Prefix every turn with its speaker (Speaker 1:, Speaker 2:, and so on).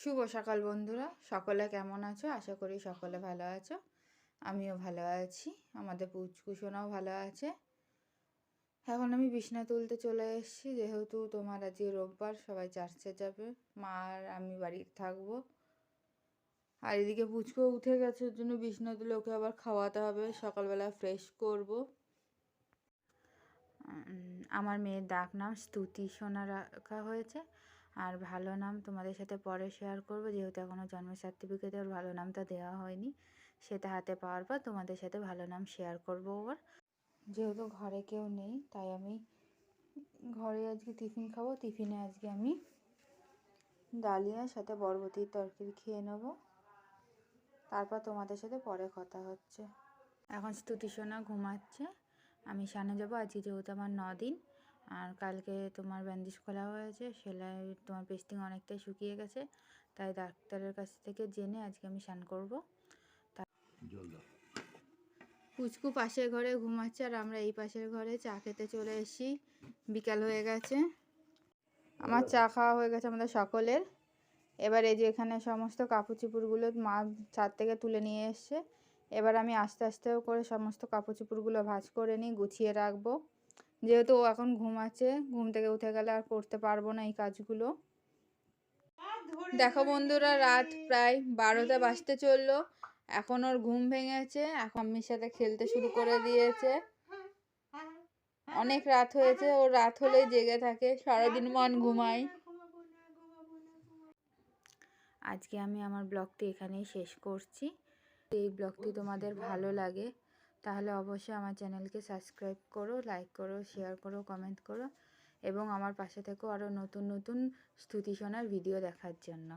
Speaker 1: শুভ সকাল বন্ধুরা, সকলে কেমন আছো? আশা করি সকলে ভালো আছো। আমিও ভালো আছি, আমাদের পুচকুশোনাও ভালো আছে। এখন আমি বিছনা তুলতে চলে এসেছি, যেহেতু তোমার আজকে রোববার, সবাই চার্চে যাবে, মা আর আমি বাড়িতে থাকব। আর এদিকে পুচকো উঠে গেছে, ওর জন্য বিছনা তুলে ওকে আবার খাওয়াতে হবে, সকালবেলা ফ্রেশ করব। আমার মেয়ের ডাক নাম স্তুতি সোনা রাখা হয়েছে। আর ভালো নাম তোমাদের সাথে পরে শেয়ার করব। যেহেতু এখনও জন্ম সার্টিফিকেটে ওর ভালো নামটা দেওয়া হয়নি, সেটা হাতে পাওয়ার পর তোমাদের সাথে ভালো নাম শেয়ার করব ওর। যেহেতু ঘরে কেউ নেই, তাই আমি ঘরে আজকে টিফিন খাব। টিফিনে আজকে আমি ডালিয়ার সাথে বরবটির তরকারি খেয়ে নেব। তারপর তোমাদের সাথে পরে কথা হচ্ছে। এখন স্তুতি সোনা ঘুমাচ্ছে। আমি সানে যাব। আজকে যেহেতু আমার দিন আর কালকে তোমার ব্যান্ডেজ খোলা হয়েছে সেলাই তোমার পেস্টিং অনেকটাই শুকিয়ে গেছে তাই ডাক্তারের কাছ থেকে জেনে আজকে আমি স্নান করব। পুচকু পাশের ঘরে ঘুমাচ্ছে আর আমরা এই পাশের ঘরে চা খেতে চলে এসেছি বিকাল হয়ে গেছে। আমার চা খাওয়া হয়ে গেছে আমাদের সকলের। এবার এই যে এখানে সমস্ত কাপড় চুপুরগুলো মা ছাদ থেকে তুলে নিয়ে এসছে এবার আমি আস্তে আস্তে করে সমস্ত কাপড় চুপুরগুলো ভাঁজ করে নিই গুছিয়ে রাখব। যেহেতু ও এখন ঘুমাচ্ছে, ঘুম থেকে উঠে গেলে আর করতে পারব না এই কাজগুলো। দেখো বন্ধুরা, রাত প্রায় বারোটা বাজতে চলল। এখন ওর ঘুম ভেঙেছে, এখন আম্মির সাথে খেলতে শুরু করে দিয়েছে। অনেক রাত হয়েছে, ও রাত হলেই জেগে থাকে, সারাদিন মন ঘুমাই আজকে আমি আমার ব্লগটি এখানেই শেষ করছি। এই ব্লগটি তোমাদের ভালো লাগে তাহলে অবশ্যই আমার চ্যানেলকে সাবস্ক্রাইব করো লাইক করো শেয়ার করো কমেন্ট করো এবং আমার পাশে থেকেও আরও নতুন নতুন স্তুতি শোনার ভিডিও দেখার জন্য।